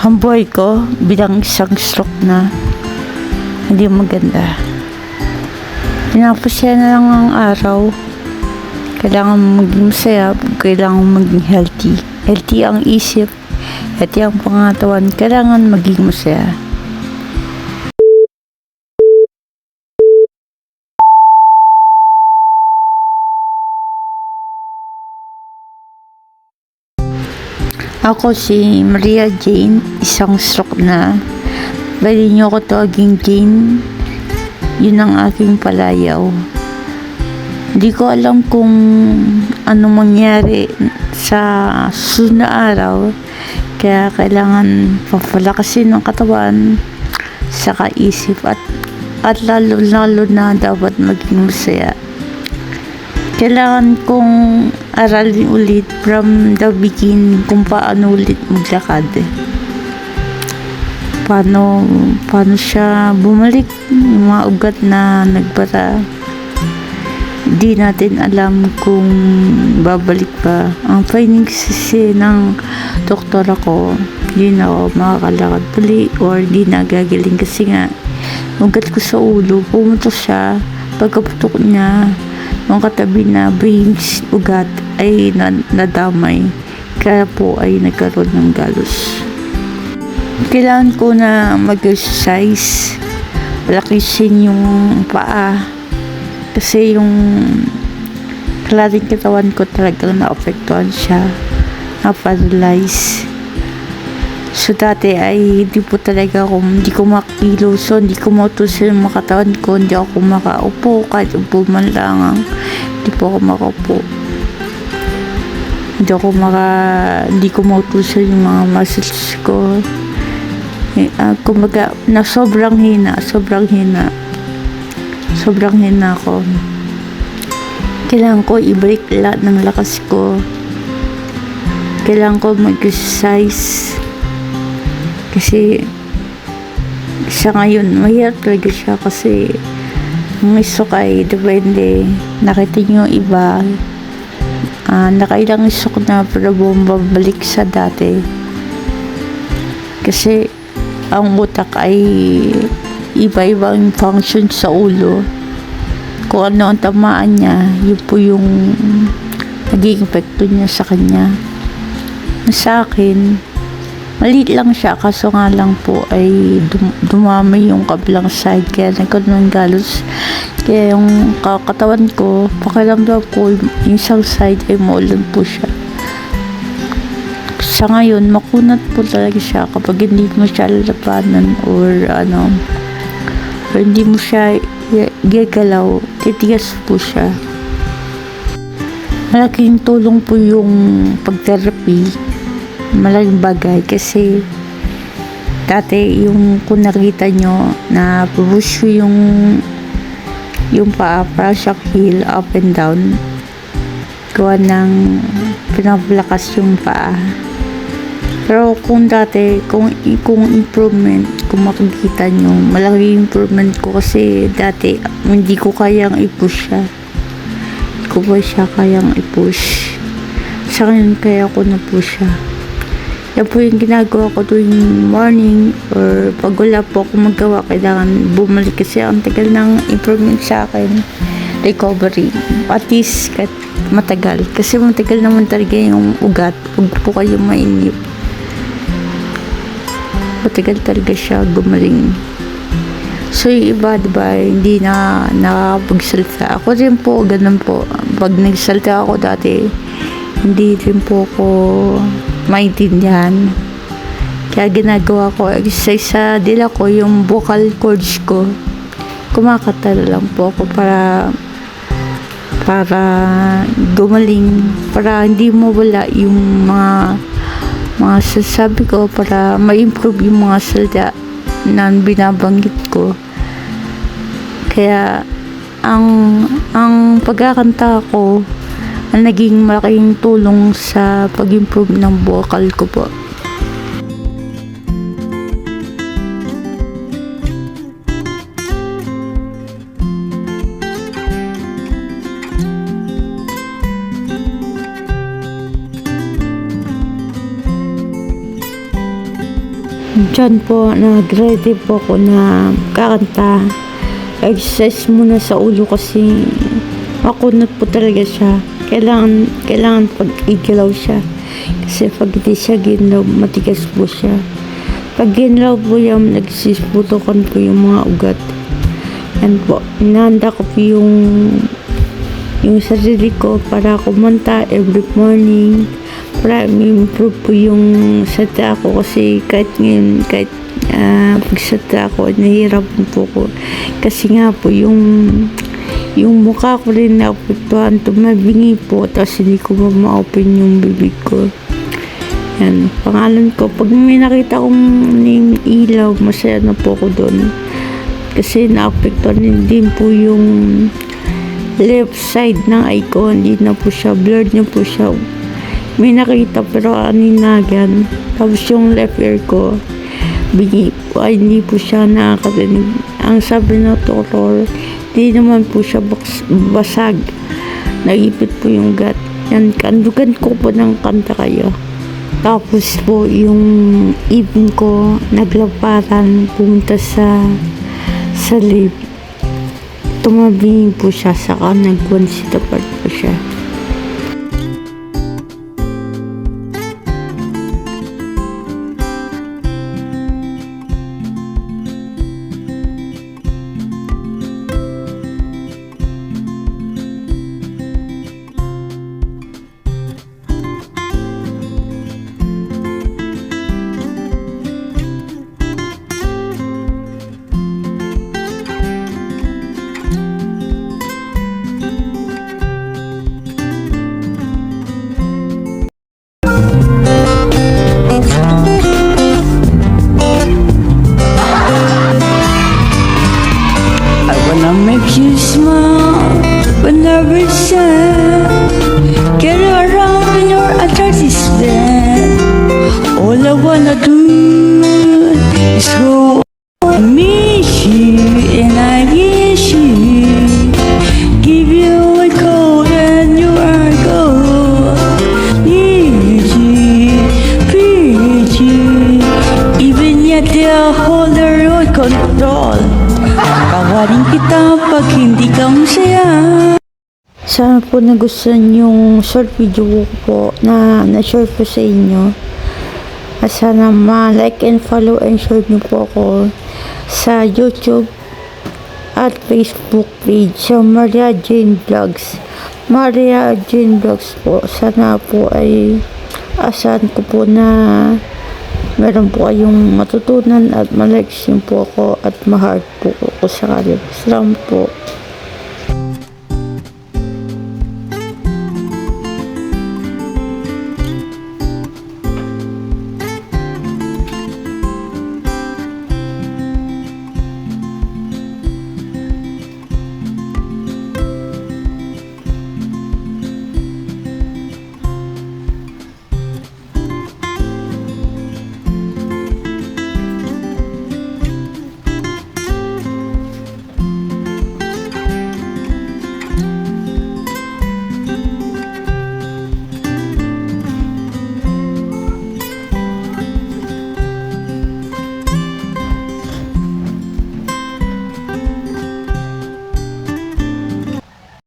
ang buhay ko bilang isang stroke na hindi maganda. Pinapasya na lang ang araw. Kailangan maging masaya, kailangan maging healthy. Healthy ang isip, healthy ang pangatawan, kailangan maging masaya. Ako si Maria Jane, isang stroke na. Pwede niyo ako tawaging Jane. Yun ang aking palayaw. Hindi ko alam kung ano mangyari sa susunod na araw. Kaya kailangan papalakasin ng katawan sa kaisip at at lalo lalo na dapat maging masaya. Kailangan kong aralin ulit from the beginning kung paano ulit maglakad. Paano, paano siya bumalik, yung mga ugat na nagbara. Di natin alam kung babalik pa. Ang findings kasi ng doktor ako, di na ako makakalakad puli or di na kasi nga ugat ko sa ulo, pumunta siya, pagkaputok niya, yung katabi na brains ugat ay na, nadamay. Kaya po ay nagkaroon ng galos. Kailangan ko na mag-exercise. Lakisin yung paa. Kasi yung kalating katawan ko talagang naapektuhan siya. Na-paralyze. So dati ay hindi po talaga ako, hindi ko makilo. So hindi ko mautusin yung mga katawan ko. Hindi ako makaupo. Kahit upo man lang. Hindi po ako makaupo. Hindi ako maka, hindi ko mautusin yung mga muscles ko. Ah, kumbaga, na sobrang hina, sobrang hina. Sobrang hina ko. Kailangan ko i-break lahat ng lakas ko. Kailangan ko mag-exercise. Kasi sa ngayon, mahirap talaga siya kasi ang isok ay depende. Nakita niyo iba, ah nakailang isok na pero bumabalik sa dati. Kasi ang utak ay iba-ibang function sa ulo. Kung ano ang tamaan niya, yun po yung naging epekto niya sa kanya. Sa akin, maliit lang siya kaso nga lang po ay dum- dumami yung kabilang side kaya nagkaroon ng galos. Kaya yung kakatawan ko pakiramdam ko yung isang side ay maulan po siya. Sa ngayon makunat po talaga siya kapag hindi mo siya lalapanan or ano or hindi mo siya gagalaw titigas po siya. Malaking tulong po yung pagtherapy malaking bagay kasi dati yung kung nakita nyo na push yung yung paa para siya heel up and down gawa ng pinapalakas yung paa. Pero kung dati kung, kung improvement kung makikita nyo malaki improvement ko kasi dati hindi ko kayang i-push siya. Hindi ko ba siya kayang i-push? Sa ngayon kaya ko na-push siya yan po yung ginagawa ko tuwing morning or pag wala po ako magawa, kailangan bumalik kasi ang tagal ng improvement sa akin. Recovery. At least kahit matagal. Kasi matagal naman talaga yung ugat. Huwag po kayo mainip. Matagal talaga siya gumaling. So, yung iba, diba, hindi na nakakapagsalita. Ako rin po, ganun po. Pag nagsalita ako dati, hindi rin po ako maintindihan. Kaya ginagawa ko, exercise sa dila ko, yung vocal cords ko. Kumakata lang po ako para para gumaling, para hindi mawala yung mga mga sasabi ko para ma-improve yung mga salita na binabanggit ko. Kaya ang ang pagkakanta ko ang naging malaking tulong sa pag-improve ng vocal ko po. Diyan po, nag-ready po ako na kakanta. Exercise muna sa ulo kasi makunot po talaga siya. Kailangan, kailangan pag igalaw siya. Kasi pag hindi siya ginlaw, matigas po siya. Pag ginlaw po yan, nagsisputokan po yung mga ugat. Yan po, inahanda ko po yung yung sarili ko para kumanta every morning para improve po yung salita ko kasi kahit ngayon kahit uh, pagsalita ko nahihirapan po ko kasi nga po yung yung mukha ko rin naapektuhan tumabingi po tapos hindi ko ma- ma-open yung bibig ko yan pangalan ko pag may nakita kong ning ilaw masaya na po ko doon kasi naapektuhan din po yung left side ng icon, hindi na po siya, blurred na po siya. May nakita pero aninagan. Tapos yung left ear ko, bigi, ay, hindi po siya nakakarinig. Ang sabi ng doktor, hindi naman po siya baks, basag. Naipit po yung gut. Yan, kandugan ko po ng kanta kayo. Tapos po yung ibon ko, naglaparan, pumunta sa sa lift tumabing po siya saka nag-one seat po siya. Kita pag hindi ka masaya. Sana po nagustuhan yung short video ko po na na-share ko sa inyo. At sana ma-like and follow and share niyo po ako sa YouTube at Facebook page sa Maria Jane Vlogs. Maria Jane Vlogs po. Sana po ay asahan ko po na meron po kayong matutunan at ma-like po ako at ma-heart po ako sa kanila. Salamat po.